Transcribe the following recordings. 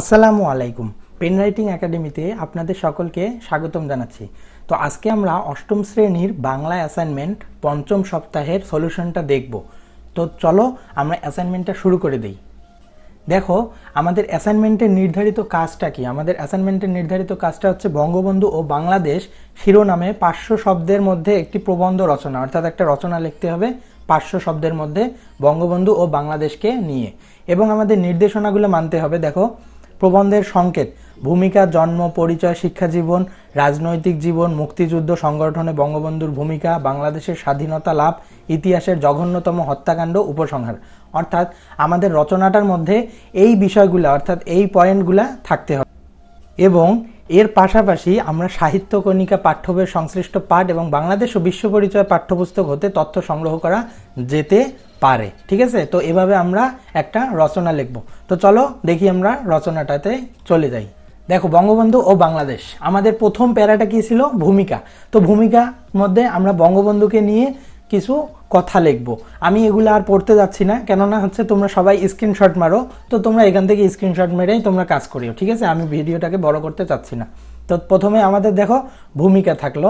আসসালামু আলাইকুম। Pen writing একাডেমিতে আপনাদের সকলকে স্বাগতম জানাচ্ছি। তো আজকে আমরা অষ্টম শ্রেণির বাংলা অ্যাসাইনমেন্ট পঞ্চম সপ্তাহের সলিউশনটা দেখব। তো চলো আমরা অ্যাসাইনমেন্টটা শুরু করে দিই। দেখো, আমাদের অ্যাসাইনমেন্টের নির্ধারিত কাজটা কি? আমাদের অ্যাসাইনমেন্টের নির্ধারিত কাজটা হচ্ছে বঙ্গবন্ধু ও বাংলাদেশ শিরোনামে পাঁচশো শব্দের মধ্যে একটি প্রবন্ধ রচনা, অর্থাৎ একটা রচনা লিখতে হবে পাঁচশো শব্দের মধ্যে বঙ্গবন্ধু ও বাংলাদেশকে নিয়ে। এবং আমাদের নির্দেশনাগুলো মানতে হবে। দেখো প্রবন্ধের সংকেত, ভূমিকা, জন্ম, পরিচয় শিক্ষা জীবন রাজনৈতিক জীবন, মুক্তিযুদ্ধ, সংগঠনে বঙ্গবন্ধুর ভূমিকা, বাংলাদেশের স্বাধীনতা লাভ, ইতিহাসের জঘন্যতম হত্যাকাণ্ড, উপসংহার। অর্থাৎ আমাদের রচনাটার মধ্যে এই বিষয়গুলো, অর্থাৎ এই পয়েন্টগুলা থাকতে হবে। এবং এর পাশাপাশি আমরা সাহিত্য কণিকা পাঠ্যবইয়ের সংশ্লিষ্ট পাঠ এবং বাংলাদেশ ও বিশ্ব পরিচয় পাঠ্যপুস্তক হতে তথ্য সংগ্রহ করা যেতে পারে, ঠিক আছে? তো এভাবে আমরা একটা রচনা লিখব। তো চলো দেখি আমরা রচনাটাতে চলে যাই। দেখো, বঙ্গবন্ধু ও বাংলাদেশ, আমাদের প্রথম প্যারাটা কি ছিল? ভূমিকা। তো ভূমিকা মধ্যে আমরা বঙ্গবন্ধুকে নিয়ে কিছু কথা লিখব। আমি এগুলো আর পড়তে যাচ্ছি না, কেননা হচ্ছে তোমরা সবাই স্ক্রিনশট মারো, তো তোমরা এখান থেকে স্ক্রিনশট মেরেই তোমরা কাজ করিও, ঠিক আছে? আমি ভিডিওটাকে বড় করতে চাচ্ছি না। তো প্রথমে আমাদের দেখো ভূমিকা থাকল,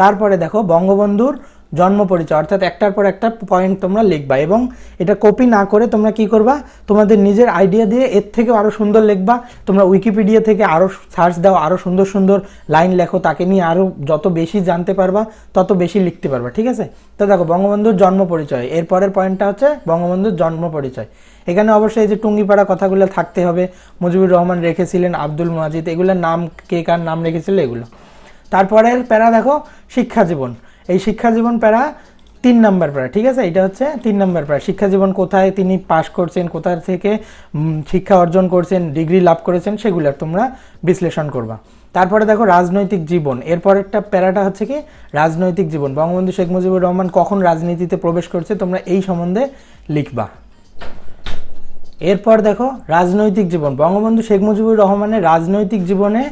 তারপরে দেখো বঙ্গবন্ধুর জন্ম পরিচয়, অর্থাৎ একটার পর একটা পয়েন্ট তোমরা লিখবা এবং এটা কপি না করে তোমরা কি করবা? তোমাদের নিজের আইডিয়া দিয়ে এর থেকেও আরও সুন্দর লিখবা। তোমরা উইকিপিডিয়া থেকে আরও সার্চ দাও আরও সুন্দর সুন্দর লাইন লেখো, তাকে নিয়ে আরও যত বেশি জানতে পারবা, তত বেশি লিখতে পারবা, ঠিক আছে? তো দেখো, বঙ্গবন্ধুর জন্ম পরিচয়, এরপরের পয়েন্টটা হচ্ছে বঙ্গবন্ধুর জন্ম পরিচয়। এখানে অবশ্যই এই যে টুঙ্গিপাড়া কথাগুলো থাকতে হবে, মুজিবুর রহমান রেখেছিলেন, আব্দুল মাজিদ, এগুলোর নাম কে কার নাম রেখেছিল? এগুলো। তারপরের প্যারা দেখো, শিক্ষা জীবন। এই শিক্ষা জীবন প্যারা তিন নাম্বার প্যারা, ঠিক আছে? এটা হচ্ছে তিন নাম্বার প্যারা। শিক্ষা জীবন কোথায় তিনি পাশ করছেন, কোথা থেকে শিক্ষা অর্জন করছেন, ডিগ্রি লাভ করেছেন সেগুলো তোমরা বিশ্লেষণ করবা। তারপরে দেখো রাজনৈতিক জীবন। এরপরেরটা প্যারাটা হচ্ছে কি? রাজনৈতিক জীবন। বঙ্গবন্ধু শেখ মুজিবুর রহমান কখন রাজনীতিতে প্রবেশ করছে তোমরা এই সম্বন্ধে লিখবা। এরপর দেখো রাজনৈতিক জীবন। বঙ্গবন্ধু শেখ মুজিবুর রহমানের রাজনৈতিক জীবনে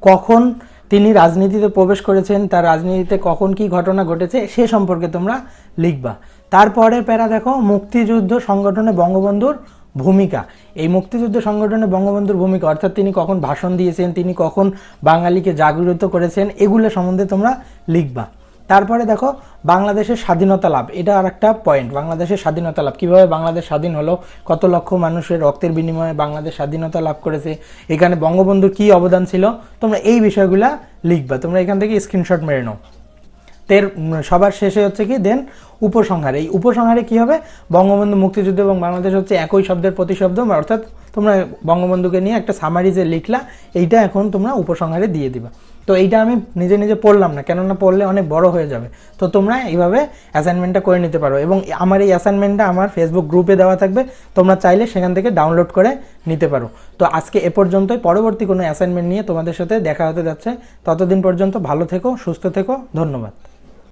কখন তিনি রাজনীতিতে প্রবেশ করেছেন, তার রাজনীতিতে কখন কি ঘটনা ঘটেছে সে সম্পর্কে তোমরা লিখবা। তারপরে প্যারা দেখো, মুক্তিযুদ্ধ সংগঠনে বঙ্গবন্ধুর ভূমিকা। এই মুক্তিযুদ্ধ সংগঠনে বঙ্গবন্ধুর ভূমিকা, অর্থাৎ তিনি কখন ভাষণ দিয়েছেন, তিনি কখন বাঙালিকে জাগ্রত করেছেন, এগুলো সম্বন্ধে তোমরা লিখবা। তারপরে দেখো, বাংলাদেশের স্বাধীনতা লাভ, এটা আর একটা পয়েন্ট বাংলাদেশের স্বাধীনতা লাভ। কীভাবে বাংলাদেশ স্বাধীন হলো? কত লক্ষ মানুষের রক্তের বিনিময়ে বাংলাদেশ স্বাধীনতা লাভ করেছে? এখানে বঙ্গবন্ধুর কী অবদান ছিল? তোমরা এই বিষয়গুলা লিখবা, তোমরা এখান থেকে স্ক্রিনশট মেরে নাও। তের সবার শেষে হচ্ছে কি? দেন উপসংহার। এই উপসংহারে কি হবে? বঙ্গবন্ধু মুক্তিযুদ্ধ এবং বাংলাদেশ হচ্ছে একই শব্দের প্রতিশব্দ অর্থাৎ তোমরা বঙ্গবন্ধুকে নিয়ে একটা সামারি যে লিখলা, এইটা এখন তোমরা উপসংহারে দিয়ে দিবা। তো এইটা আমি নিজে নিজে পড়লাম না, কেননা পড়লে অনেক বড় হয়ে যাবে। তো তোমরা এইভাবে অ্যাসাইনমেন্টটা করে নিতে পারো এবং আমার এই অ্যাসাইনমেন্টটা আমার ফেসবুক গ্রুপে দেওয়া থাকবে, তোমরা চাইলে সেখান থেকে ডাউনলোড করে নিতে পারো। তো আজকে এ পর্যন্তই, পরবর্তী কোনো অ্যাসাইনমেন্ট নিয়ে তোমাদের সাথে দেখা হতে যাচ্ছে। ততদিন পর্যন্ত ভালো থেকো, সুস্থ থেকো, ধন্যবাদ।